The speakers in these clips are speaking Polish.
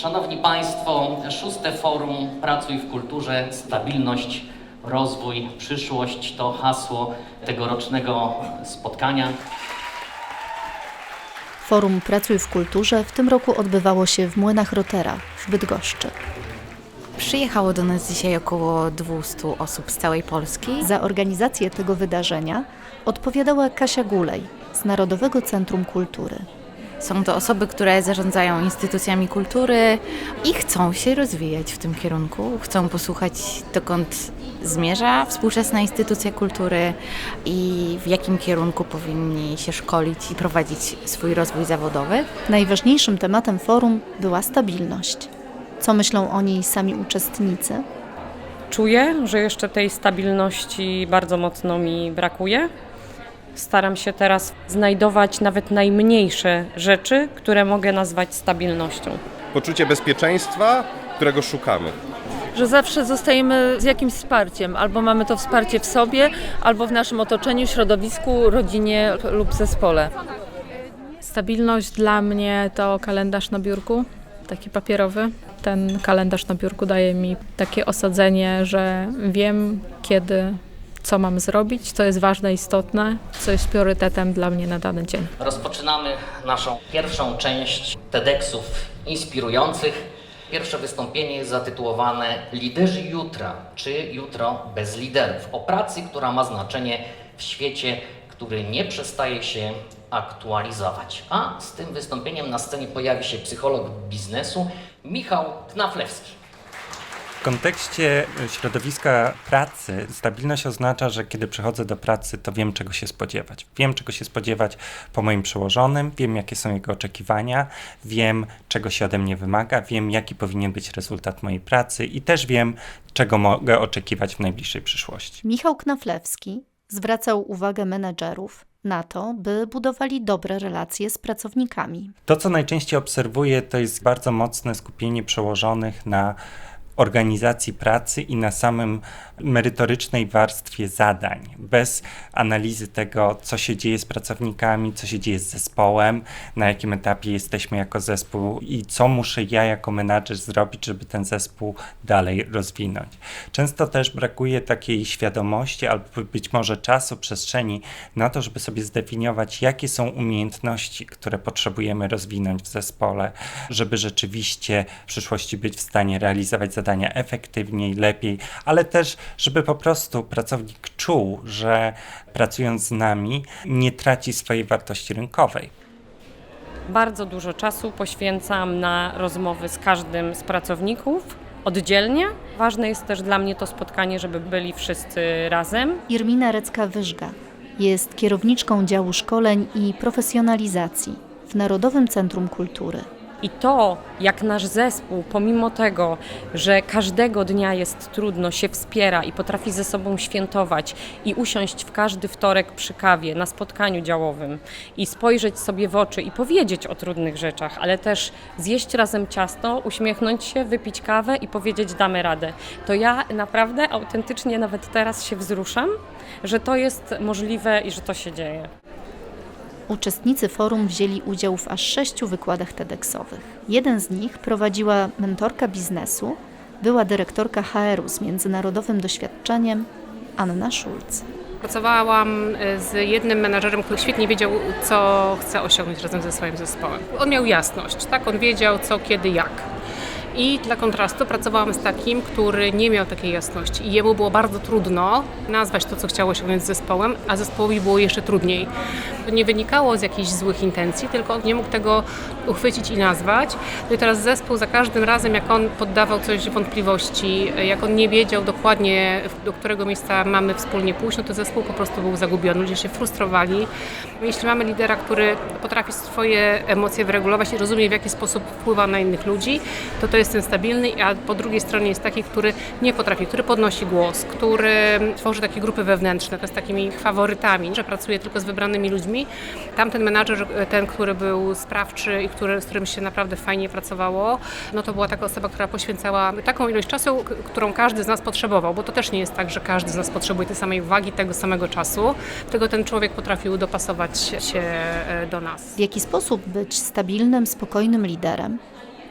Szanowni Państwo, szóste forum Pracuj w kulturze, stabilność, rozwój, przyszłość to hasło tegorocznego spotkania. Forum Pracuj w Kulturze w tym roku odbywało się w Młynach Rotera w Bydgoszczy. Przyjechało do nas dzisiaj około 200 osób z całej Polski. Za organizację tego wydarzenia odpowiadała Kasia Gulej z Narodowego Centrum Kultury. Są to osoby, które zarządzają instytucjami kultury i chcą się rozwijać w tym kierunku. Chcą posłuchać, dokąd zmierza współczesna instytucja kultury i w jakim kierunku powinni się szkolić i prowadzić swój rozwój zawodowy. Najważniejszym tematem forum była stabilność. Co myślą o niej sami uczestnicy? Czuję, że jeszcze tej stabilności bardzo mocno mi brakuje. Staram się teraz znajdować nawet najmniejsze rzeczy, które mogę nazwać stabilnością. poczucie bezpieczeństwa, którego szukamy. że zawsze zostajemy z jakimś wsparciem. Albo mamy to wsparcie w sobie, albo w naszym otoczeniu, środowisku, rodzinie lub zespole. Stabilność dla mnie to kalendarz na biurku, taki papierowy. Ten kalendarz na biurku daje mi takie osadzenie, że wiem kiedy, co mam zrobić, co jest ważne, istotne, co jest priorytetem dla mnie na dany dzień. Rozpoczynamy naszą pierwszą część TEDxów inspirujących. Pierwsze wystąpienie jest zatytułowane Liderzy jutra, czy jutro bez liderów. O pracy, która ma znaczenie w świecie, który nie przestaje się aktualizować. A z tym wystąpieniem na scenie pojawi się psycholog biznesu Michał Knaflewski. W kontekście środowiska pracy stabilność oznacza, że kiedy przychodzę do pracy, to wiem czego się spodziewać. Wiem czego się spodziewać po moim przełożonym, wiem jakie są jego oczekiwania, wiem czego się ode mnie wymaga, wiem jaki powinien być rezultat mojej pracy i też wiem czego mogę oczekiwać w najbliższej przyszłości. Michał Knaflewski zwracał uwagę menedżerów na to, by budowali dobre relacje z pracownikami. To, co najczęściej obserwuję, to jest bardzo mocne skupienie przełożonych na organizacji pracy i na samym merytorycznej warstwie zadań, bez analizy tego, co się dzieje z pracownikami, co się dzieje z zespołem, na jakim etapie jesteśmy jako zespół i co muszę ja jako menadżer zrobić, żeby ten zespół dalej rozwinąć. Często też brakuje takiej świadomości albo być może czasu, przestrzeni na to, żeby sobie zdefiniować, jakie są umiejętności, które potrzebujemy rozwinąć w zespole, żeby rzeczywiście w przyszłości być w stanie realizować zadania efektywniej, lepiej, ale też, żeby po prostu pracownik czuł, że pracując z nami nie traci swojej wartości rynkowej. Bardzo dużo czasu poświęcam na rozmowy z każdym z pracowników oddzielnie. Ważne jest też dla mnie to spotkanie, żeby byli wszyscy razem. Irmina Recka-Wyżga jest kierowniczką działu szkoleń i profesjonalizacji w Narodowym Centrum Kultury. I to, jak nasz zespół, pomimo tego, że każdego dnia jest trudno, się wspiera i potrafi ze sobą świętować i usiąść w każdy wtorek przy kawie na spotkaniu działowym i spojrzeć sobie w oczy i powiedzieć o trudnych rzeczach, ale też zjeść razem ciasto, uśmiechnąć się, wypić kawę i powiedzieć damy radę. To ja naprawdę autentycznie nawet teraz się wzruszam, że to jest możliwe i że to się dzieje. Uczestnicy forum wzięli udział w aż sześciu wykładach TEDxowych. Jeden z nich prowadziła mentorka biznesu, była dyrektorka HR-u z międzynarodowym doświadczeniem Anna Schulz. Pracowałam e, z jednym menadżerem, który świetnie wiedział, co chce osiągnąć razem ze swoim zespołem. On miał jasność, tak? On wiedział co, kiedy, jak. I dla kontrastu pracowałam z takim, który nie miał takiej jasności i jemu było bardzo trudno nazwać to, co chciał osiągnąć z zespołem, a zespołowi było jeszcze trudniej. To nie wynikało z jakichś złych intencji, tylko on nie mógł tego uchwycić i nazwać. No i teraz zespół za każdym razem, jak on poddawał coś wątpliwości, jak on nie wiedział dokładnie, do którego miejsca mamy wspólnie pójść, no to zespół po prostu był zagubiony, ludzie się frustrowali. Jeśli mamy lidera, który potrafi swoje emocje wyregulować i rozumie, w jaki sposób wpływa na innych ludzi, to to jest ten stabilny, a po drugiej stronie jest taki, który nie potrafi, który podnosi głos, który tworzy takie grupy wewnętrzne, to jest takimi faworytami, że pracuje tylko z wybranymi ludźmi. Tamten menadżer, ten, który był sprawczy i który, z którym się naprawdę fajnie pracowało, no to była taka osoba, która poświęcała taką ilość czasu, którą każdy z nas potrzebował, bo to też nie jest tak, że każdy z nas potrzebuje tej samej uwagi, tego samego czasu, tylko ten człowiek potrafił dopasować się e, do nas. W jaki sposób być stabilnym, spokojnym liderem?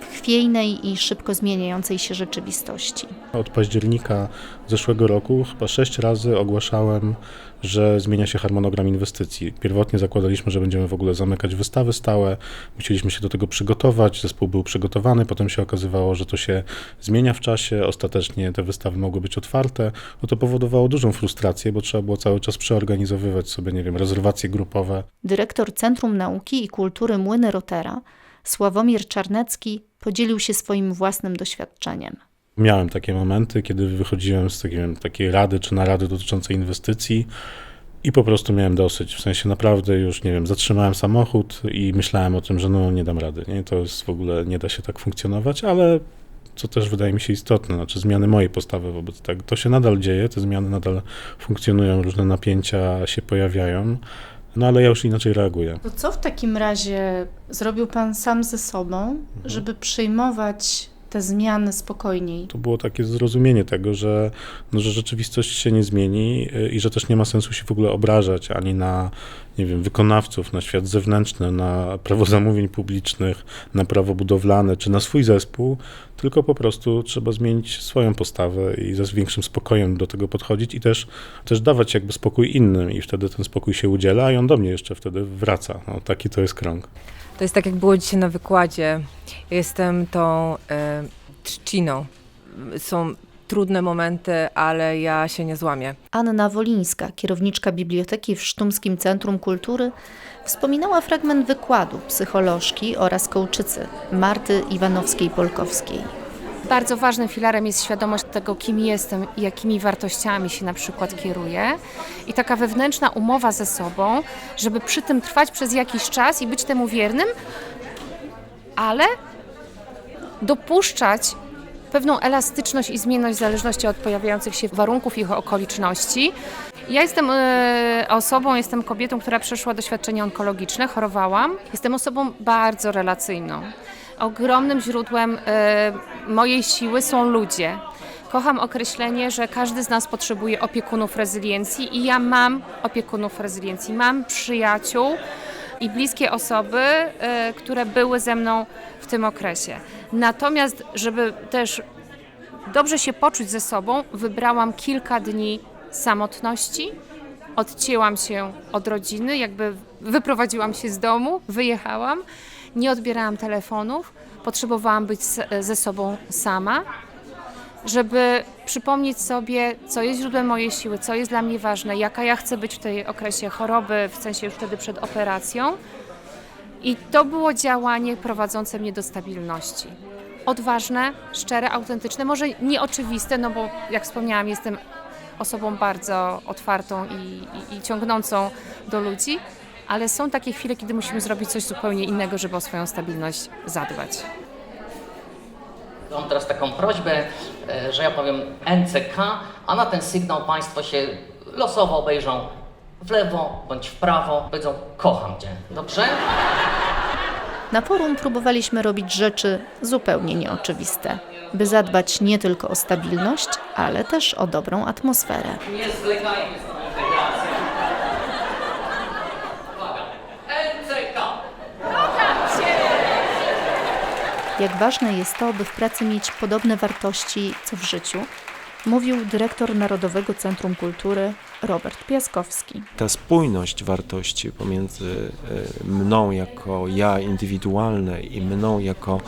Chwiejnej i szybko zmieniającej się rzeczywistości. Od października zeszłego roku chyba sześć razy ogłaszałem, że zmienia się harmonogram inwestycji. Pierwotnie zakładaliśmy, że będziemy w ogóle zamykać wystawy stałe, musieliśmy się do tego przygotować, zespół był przygotowany, potem się okazywało, że to się zmienia w czasie, ostatecznie te wystawy mogły być otwarte. No to powodowało dużą frustrację, bo trzeba było cały czas przeorganizowywać sobie, nie wiem, rezerwacje grupowe. Dyrektor Centrum Nauki i Kultury Młyny Rotera, Sławomir Czarnecki, podzielił się swoim własnym doświadczeniem. Miałem takie momenty, kiedy wychodziłem z takiej, takiej rady czy narady dotyczącej inwestycji i po prostu miałem dosyć. W sensie naprawdę już, nie wiem, zatrzymałem samochód i myślałem o tym, że no nie dam rady. Nie? To jest w ogóle, nie da się tak funkcjonować, ale co też wydaje mi się istotne, znaczy zmiany mojej postawy wobec tego. To się nadal dzieje, te zmiany nadal funkcjonują, różne napięcia się pojawiają, no ale ja już inaczej reaguję. To co w takim razie zrobił Pan sam ze sobą, Mhm. żeby przyjmować te zmiany spokojniej? To było takie zrozumienie tego, że, no, że rzeczywistość się nie zmieni y, i że też nie ma sensu się w ogóle obrażać ani na, nie wiem, wykonawców, na świat zewnętrzny, na prawo zamówień publicznych, na prawo budowlane czy na swój zespół, tylko po prostu trzeba zmienić swoją postawę i ze większym spokojem do tego podchodzić i też, też dawać jakby spokój innym i wtedy ten spokój się udziela, i on do mnie jeszcze wtedy wraca. No, taki to jest krąg. To jest tak, jak było dzisiaj na wykładzie. Jestem tą e, trzciną. Są trudne momenty, ale ja się nie złamię. Anna Wolińska, kierowniczka biblioteki w Sztumskim Centrum Kultury, wspominała fragment wykładu psycholożki oraz kołczycy Marty Iwanowskiej-Polkowskiej. Bardzo ważnym filarem jest świadomość tego, kim jestem i jakimi wartościami się na przykład kieruję. I taka wewnętrzna umowa ze sobą, żeby przy tym trwać przez jakiś czas i być temu wiernym, ale dopuszczać pewną elastyczność i zmienność w zależności od pojawiających się warunków i okoliczności. Ja jestem e, osobą, jestem kobietą, która przeszła doświadczenie onkologiczne, chorowałam. Jestem osobą bardzo relacyjną. Ogromnym źródłem e, mojej siły są ludzie. Kocham określenie, że każdy z nas potrzebuje opiekunów rezyliencji i ja mam opiekunów rezyliencji. Mam przyjaciół i bliskie osoby, e, które były ze mną w tym okresie. Natomiast, żeby też dobrze się poczuć ze sobą, wybrałam kilka dni samotności. Odcięłam się od rodziny, jakby wyprowadziłam się z domu, wyjechałam, nie odbierałam telefonów, potrzebowałam być ze sobą sama, żeby przypomnieć sobie, co jest źródłem mojej siły, co jest dla mnie ważne, jaka ja chcę być w tej okresie choroby, w sensie już wtedy przed operacją. I to było działanie prowadzące mnie do stabilności. Odważne, szczere, autentyczne, może nieoczywiste, no bo jak wspomniałam, jestem osobą bardzo otwartą i, i, i ciągnącą do ludzi, ale są takie chwile, kiedy musimy zrobić coś zupełnie innego, żeby o swoją stabilność zadbać. Mam teraz taką prośbę, e, że ja powiem NCK, a na ten sygnał Państwo się losowo obejrzą w lewo bądź w prawo, powiedzą kocham Cię. Dobrze? Na forum próbowaliśmy robić rzeczy zupełnie nieoczywiste, by zadbać nie tylko o stabilność, ale też o dobrą atmosferę. Nie zwlekajmy z tą integracją. Uwaga. NCK. Jak ważne jest to, by w pracy mieć podobne wartości co w życiu, mówił dyrektor Narodowego Centrum Kultury Robert Piaskowski. ta spójność wartości pomiędzy e, mną jako ja indywidualny i mną jako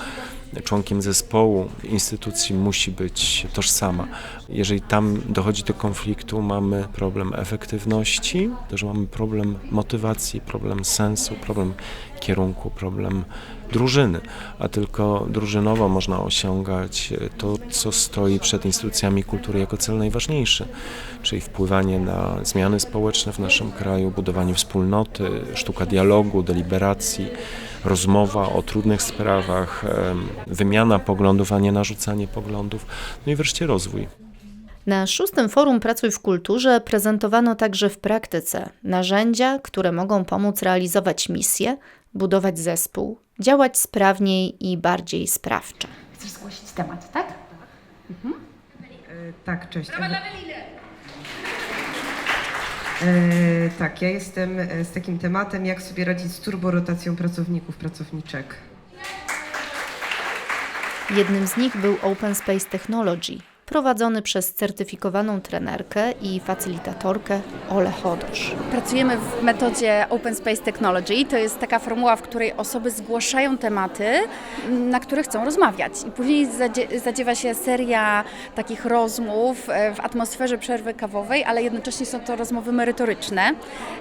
członkiem zespołu instytucji musi być tożsama. Jeżeli tam dochodzi do konfliktu, mamy problem efektywności, też mamy problem motywacji, problem sensu, problem kierunku, problem drużyny, a tylko drużynowo można osiągać to, co stoi przed instytucjami kultury jako cel najważniejszy, czyli wpływanie na zmiany społeczne w naszym kraju, budowanie wspólnoty, sztuka dialogu, deliberacji, rozmowa o trudnych sprawach, wymiana poglądów, a nie narzucanie poglądów, no i wreszcie rozwój. Na szóstym forum Pracuj w Kulturze prezentowano także w praktyce narzędzia, które mogą pomóc realizować misję, budować zespół, działać sprawniej i bardziej sprawczo. Chcesz zgłosić temat, tak? Tak, cześć. E, tak, ja jestem e, z takim tematem, jak sobie radzić z turborotacją pracowników, pracowniczek. Jednym z nich był Open Space Technology, prowadzony przez certyfikowaną trenerkę i facylitatorkę Ole Chodosz. Pracujemy w metodzie Open Space Technology. To jest taka formuła, w której osoby zgłaszają tematy, na które chcą rozmawiać. I później zadzie- zadziewa się seria takich rozmów e, w atmosferze przerwy kawowej, ale jednocześnie są to rozmowy merytoryczne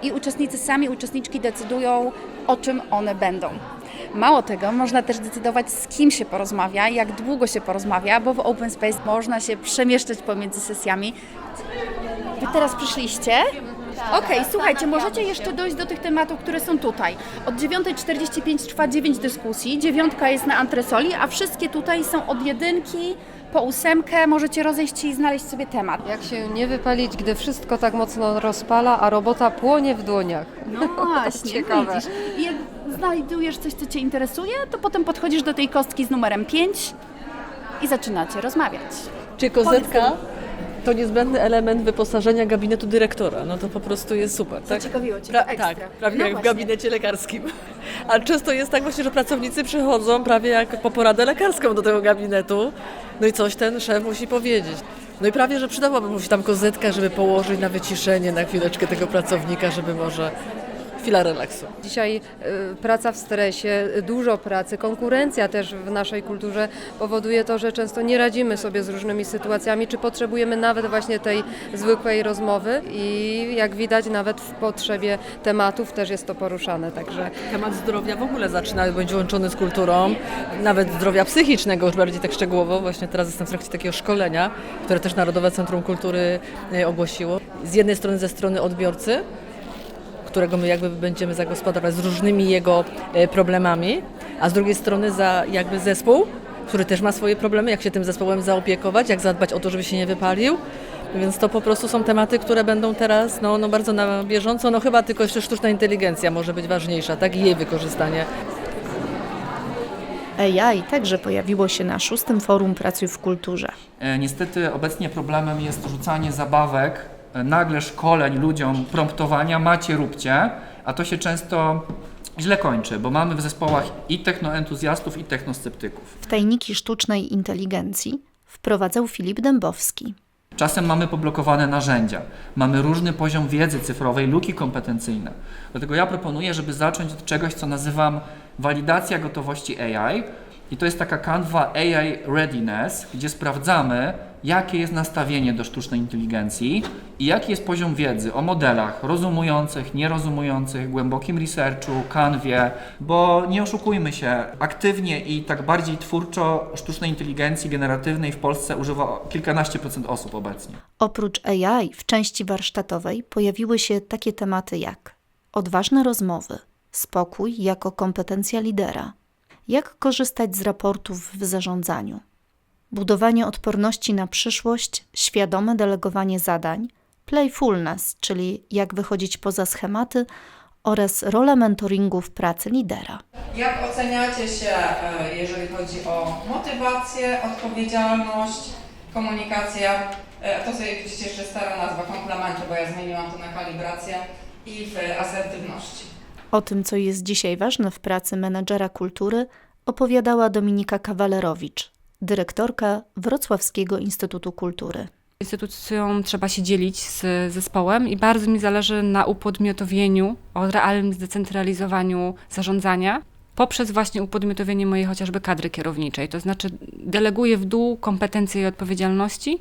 i uczestnicy sami, uczestniczki decydują, o czym one będą. Mało tego, można też decydować, z kim się porozmawia, jak długo się porozmawia, bo w Open Space można się przemieszczać pomiędzy sesjami. Wy teraz przyszliście? Okej, słuchajcie, możecie jeszcze dojść do tych tematów, które są tutaj. Od 9.45 trwa 9 dyskusji, dziewiątka jest na antresoli, a wszystkie tutaj są od jedynki po ósemkę. Możecie rozejść się i znaleźć sobie temat. Jak się nie wypalić, gdy wszystko tak mocno rozpala, a robota płonie w dłoniach. No właśnie, Ciekawe. widzisz. I jak znajdujesz coś, co Cię interesuje, to potem podchodzisz do tej kostki z numerem 5 i zaczynacie rozmawiać. Czy kozetka to niezbędny element wyposażenia gabinetu dyrektora? No to po prostu jest super, tak? Zaciekawiło Cię Pra-. Tak, prawie No jak w właśnie. gabinecie lekarskim. A często jest tak właśnie, że pracownicy przychodzą prawie jak po poradę lekarską do tego gabinetu, no i coś ten szef musi powiedzieć. No i prawie, że przydałaby mu się tam kozetka, żeby położyć na wyciszenie na chwileczkę tego pracownika, żeby może chwila relaksu. Dzisiaj y, praca w stresie, dużo pracy, konkurencja też w naszej kulturze powoduje to, że często nie radzimy sobie z różnymi sytuacjami, czy potrzebujemy nawet właśnie tej zwykłej rozmowy i jak widać nawet w potrzebie tematów też jest to poruszane, także Temat zdrowia w ogóle zaczyna być łączony z kulturą, nawet zdrowia psychicznego już bardziej tak szczegółowo. Właśnie teraz jestem w trakcie takiego szkolenia, które też Narodowe Centrum Kultury e, ogłosiło. Z jednej strony ze strony odbiorcy, którego my jakby będziemy zagospodarować z różnymi jego e, problemami, a z drugiej strony za jakby zespół, który też ma swoje problemy, jak się tym zespołem zaopiekować, jak zadbać o to, żeby się nie wypalił. Więc to po prostu są tematy, które będą teraz no, no bardzo na bieżąco. No chyba tylko jeszcze sztuczna inteligencja może być ważniejsza, tak? I jej wykorzystanie. AI także pojawiło się na szóstym forum Pracuj w Kulturze. E, Niestety obecnie problemem jest rzucanie zabawek, nagle szkoleń ludziom, promptowania, macie, róbcie, a to się często źle kończy, bo mamy w zespołach i technoentuzjastów, i technosceptyków. W tajniki sztucznej inteligencji wprowadzał Filip Dębowski. Czasem mamy poblokowane narzędzia, mamy różny poziom wiedzy cyfrowej, luki kompetencyjne. Dlatego ja proponuję, żeby zacząć od czegoś, co nazywam walidacja gotowości AI. I to jest taka kanwa AI Readiness, gdzie sprawdzamy, jakie jest nastawienie do sztucznej inteligencji i jaki jest poziom wiedzy o modelach rozumujących, nierozumujących, głębokim researchu, kanwie, bo nie oszukujmy się, aktywnie i tak bardziej twórczo sztucznej inteligencji generatywnej w Polsce używa kilkanaście procent osób obecnie. Oprócz AI w części warsztatowej pojawiły się takie tematy jak odważne rozmowy, spokój jako kompetencja lidera, jak korzystać z raportów w zarządzaniu, budowanie odporności na przyszłość, świadome delegowanie zadań, playfulness, czyli jak wychodzić poza schematy oraz rola mentoringu w pracy lidera. Jak oceniacie się, e, jeżeli chodzi o motywację, odpowiedzialność, komunikację? E, To sobie oczywiście jeszcze stara nazwa komplementu, bo ja zmieniłam to na kalibrację i w asertywności. O tym, co jest dzisiaj ważne w pracy menedżera kultury, opowiadała Dominika Kawalerowicz, dyrektorka Wrocławskiego Instytutu Kultury. Instytucją trzeba się dzielić z zespołem i bardzo mi zależy na upodmiotowieniu, o realnym zdecentralizowaniu zarządzania poprzez właśnie upodmiotowienie mojej chociażby kadry kierowniczej. To znaczy deleguję w dół kompetencje i odpowiedzialności,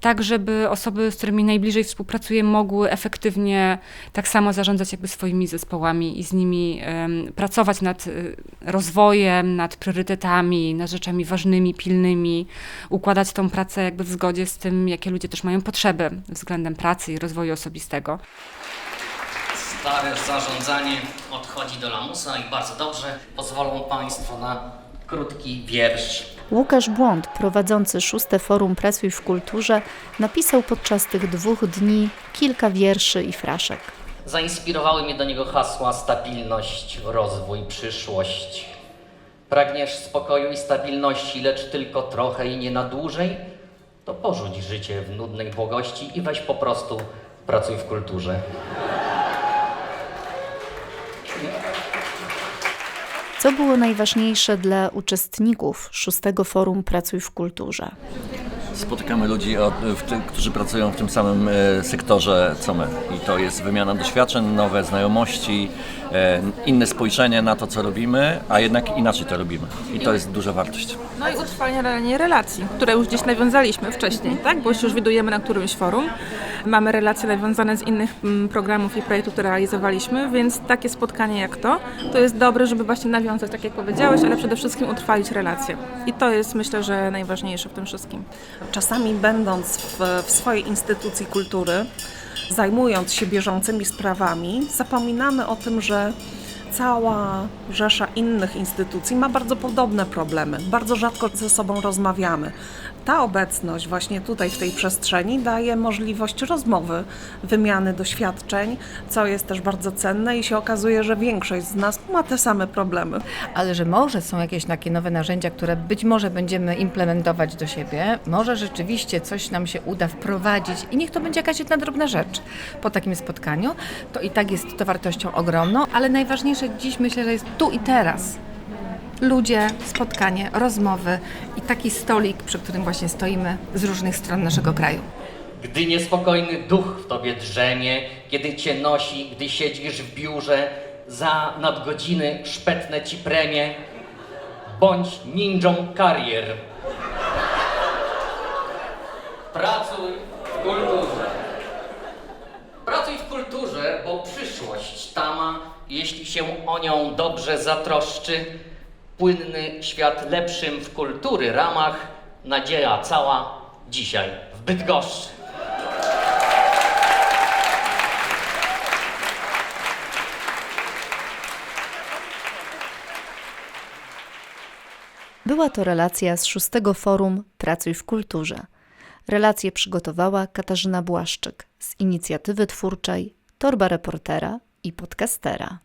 tak żeby osoby, z którymi najbliżej współpracuję, mogły efektywnie tak samo zarządzać jakby swoimi zespołami i z nimi em, pracować nad y, rozwojem, nad priorytetami, nad rzeczami ważnymi, pilnymi, układać tą pracę jakby w zgodzie z tym, jakie ludzie też mają potrzeby względem pracy i rozwoju osobistego. Stare zarządzanie odchodzi do lamusa i bardzo dobrze. Pozwolą Państwo na krótki wiersz. Łukasz Błąd, prowadzący szóste forum Pracuj w Kulturze, napisał podczas tych dwóch dni kilka wierszy i fraszek. Zainspirowały mnie do niego hasła stabilność, rozwój, przyszłość. Pragniesz spokoju i stabilności, lecz tylko trochę i nie na dłużej? To porzuć życie w nudnej błogości i weź po prostu pracuj w kulturze. Co było najważniejsze dla uczestników szóstego forum Pracuj w kulturze? Spotykamy ludzi, o- w ty, którzy pracują w tym samym e, sektorze co my. I to jest wymiana doświadczeń, nowe znajomości, e, inne spojrzenie na to, co robimy, a jednak inaczej to robimy. I to jest duża wartość. No i utrwalenie relacji, które już gdzieś nawiązaliśmy wcześniej, tak? Bo się już widujemy na którymś forum. Mamy relacje nawiązane z innych mm, programów i projektów, które realizowaliśmy, więc takie spotkanie jak to, to jest dobre, żeby właśnie nawiązać, tak jak powiedziałeś, ale przede wszystkim utrwalić relacje. I to jest myślę, że najważniejsze w tym wszystkim. Czasami będąc w, w swojej instytucji kultury, zajmując się bieżącymi sprawami, zapominamy o tym, że cała rzesza innych instytucji ma bardzo podobne problemy. Bardzo rzadko ze sobą rozmawiamy. Ta obecność właśnie tutaj w tej przestrzeni daje możliwość rozmowy, wymiany doświadczeń, co jest też bardzo cenne i się okazuje, że większość z nas ma te same problemy. Ale że może są jakieś takie nowe narzędzia, które być może będziemy implementować do siebie, może rzeczywiście coś nam się uda wprowadzić i niech to będzie jakaś jedna drobna rzecz po takim spotkaniu, to i tak jest to wartością ogromną, ale najważniejsze dziś myślę, że jest tu i teraz. Ludzie, spotkanie, rozmowy i taki stolik, przy którym właśnie stoimy z różnych stron naszego kraju. Gdy niespokojny duch w tobie drzemie, kiedy cię nosi, gdy siedzisz w biurze, za nadgodziny szpetne ci premie, bądź ninją karier. Pracuj w kulturze. Pracuj w kulturze, bo przyszłość tama, jeśli się o nią dobrze zatroszczy, płynny świat lepszym w kultury ramach, nadzieja cała dzisiaj w Bydgoszczy. Była to relacja z szóstego forum Pracuj w kulturze. Relację przygotowała Katarzyna Błaszczyk z inicjatywy twórczej Torba Reportera i Podcastera.